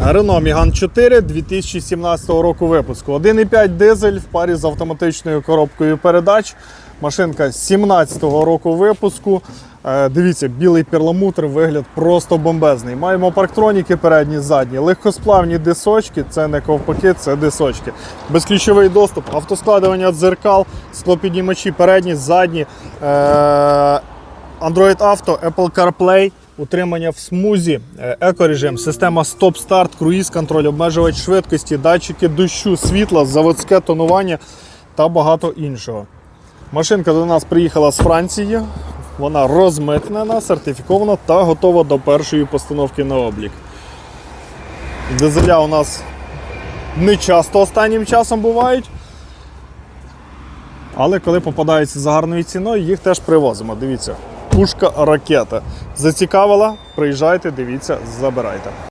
Renault Megane 4 2017 року випуску. 1,5 дизель в парі з автоматичною коробкою передач. Машинка 17 року випуску. Е, Дивіться, білий перламутр, вигляд просто бомбезний. Маємо парктроніки передні, задні, легкосплавні дисочки, це не ковпаки, це дисочки. Безключовий доступ, автоскладування дзеркал, склопіднімачі передні, задні. Е, Android Auto, Apple CarPlay, утримання в смузі, е, екорежим, система стоп-старт, круїз-контроль, обмежувач швидкості, датчики дощу, світла, заводське тонування та багато іншого. Машинка до нас приїхала з Франції. Вона розмитнена, сертифікована та готова до першої постановки на облік. Дизеля у нас не часто останнім часом бувають. Але коли попадаються за гарною ціною, їх теж привозимо. Дивіться, пушка ракета. Зацікавила? Приїжджайте, дивіться, забирайте.